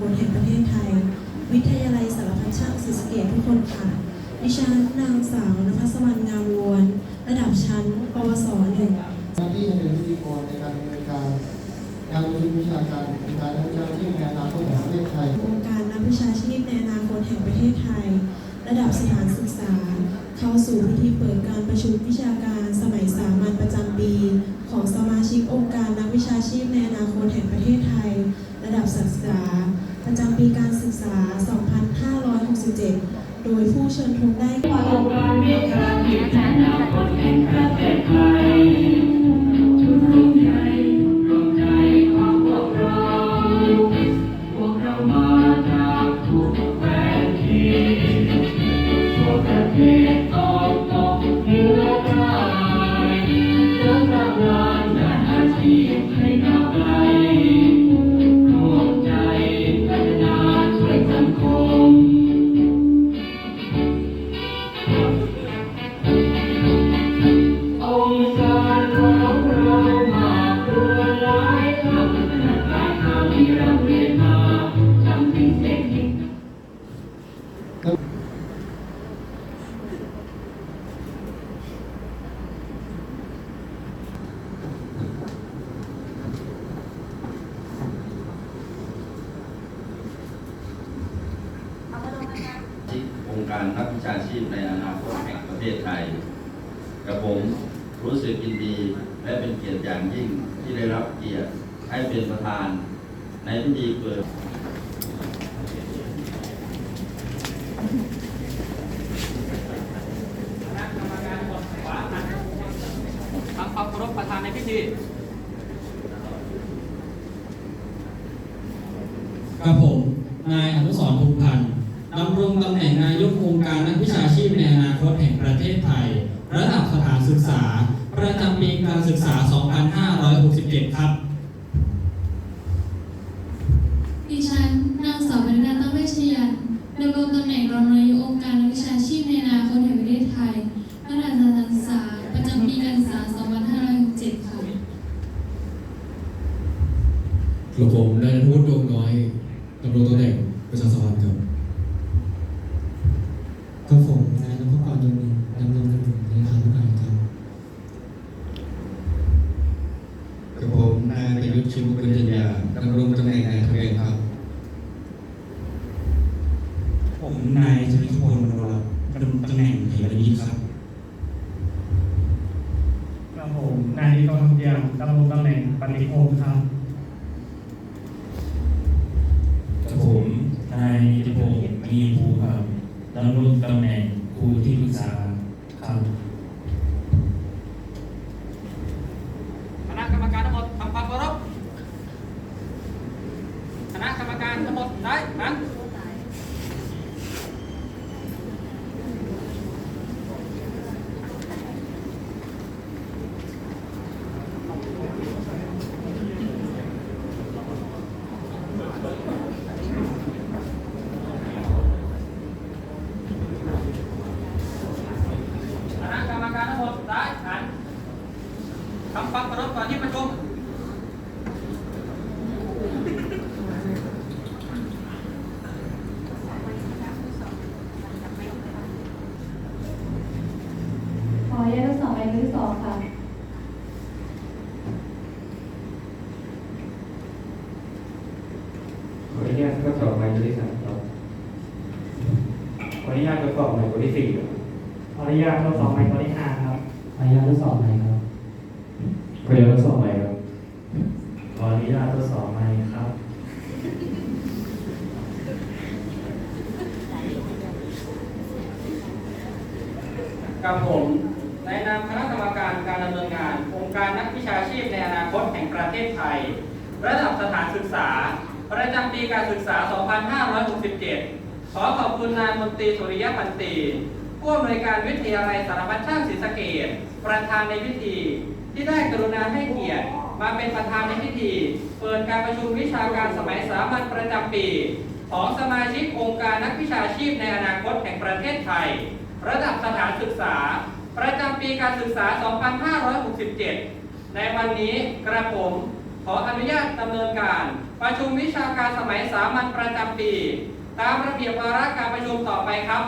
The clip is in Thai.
บนแห่งประเทศไทย วิทยาลัยสารพัดช่างศรีสะเกษทุกคนค่ะ ดิฉันนางสาวนภัสวรรณงามล้วน ระดับชั้น ปวสหนึ่งหน้าที่จะเป็นพิธีกรในการดำเนินการงานประชุมวิชาการองค์การนักวิชาชีพในอนาคตของประเทศไทยองค์การนักวิชาชีพในอนาคตแห่งประเทศไทย ระดับสถานศึกษา เข้าสู่พิธีเปิดการประชุมวิชาการสมัยสามัญประจำปี ของสมาชิกองค์การนักวิชาชีพในอนาคตแห่งประเทศไทย ระดับศึกษา ประ จำปีการศึกษา 2567 โดยผู้เชิญธงได้องค์การวิชาชีพในาคตแห่งประเทศไทยชุมนุมใหญ่รวมใจของพวกเราพวกเรามาจากทุกแคว้นที่ทั่วประเทศ การนักวิชาชีพในอนาคตแห่งประเทศไทยกับผมรู้สึกยินดีและเป็นเกียรติอย่างยิ่งที่ได้รับเกียรติให้เป็นประธานในพิธีเปิดทำความเคารพประธานในพิธีกับผม นายอนุสรณ์ภูมิพันธ์ ดำรงตำแหน่งนายกองค์การนักวิชาชีพในอนาคตแห่งประเทศไทย ระดับสถานศึกษา ประจำปีการศึกษา 2567 ครับ ดิฉันนางสาวบรรณาตั้งเวชยันต์ดำรงตำแหน่งรองนายกองค์การนักวิชาชีพในอนาคตแห่งประเทศไทย ระดับสถานศึกษา ประจำปีการศึกษา 2567 ค่ะกระผมนายนัทวุฒิดวงน้อยดำรงตำแหน่งประชาสัมพันธ์ครับ กับผมนายนพกรยงนินดำรงตำแหน่งเลขาธิการครับกับผมนายประยุทธ์ชิมุปัญญาดำรงตำแหน่งนายทะเบียนครับ ผมนายชลิตพลมโนรัตน์ดำรงตำแหน่งเหตุยิครับครับผมนายนิกรทองเดียมดำรงตำแหน่งปฏิโภคครับกับผมนายอิทธิพงศ์มีภูครับ ดำรงตำแหน่งครูที่ปรึกษาครับคณะกรรมการทั้งหมดทำความเคารพคณะกรรมการทั้งหมดได้นั้น คณะกรรมการทั้งหมดได้นั้น ทำความเคารพก่อนที่ประชุมขออนุญาตทดสอบใบที่สองค่ะขออนุญาตทดสอบไมค์ตัวที่สามครับขออนุญาตทดสอบไมค์ตัวที่สี่ครับขออนุญาตทดสอบไมค์ตัวที่ห้าครับ ขออนุญาตทดสอบใหม่ครับ ขออนุญาตทดสอบไมค์ครับขออนุญาตทดสอบไมค์ครับ กับผมในนามคณะกรรมการการดำเนินงานองค์การนักวิชาชีพในอนาคตแห่งประเทศไทย ระดับสถานศึกษา ประจำปีการศึกษา 2567 ขอขอบคุณนายมนตรีสุริยพันตี ผู้อำนวยการวิทยาลัยสารพัดช่างศรีสะเกษประธานในพิธี ที่ได้กรุณาให้เกียรติ มาเป็นประธานในพิธี เปิดการประชุมวิชาการสมัยสามัญประจำปี ของสมาชิกองค์การนักวิชาชีพในอนาคตแห่งประเทศไทย ระดับสถานศึกษา ประจำปีการศึกษา 2567 ในวันนี้กระผมขออนุญาตดำเนินการประชุมวิชาการสมัยสามัญประจำปี ตามระเบียบวาระการประชุมต่อไปครับ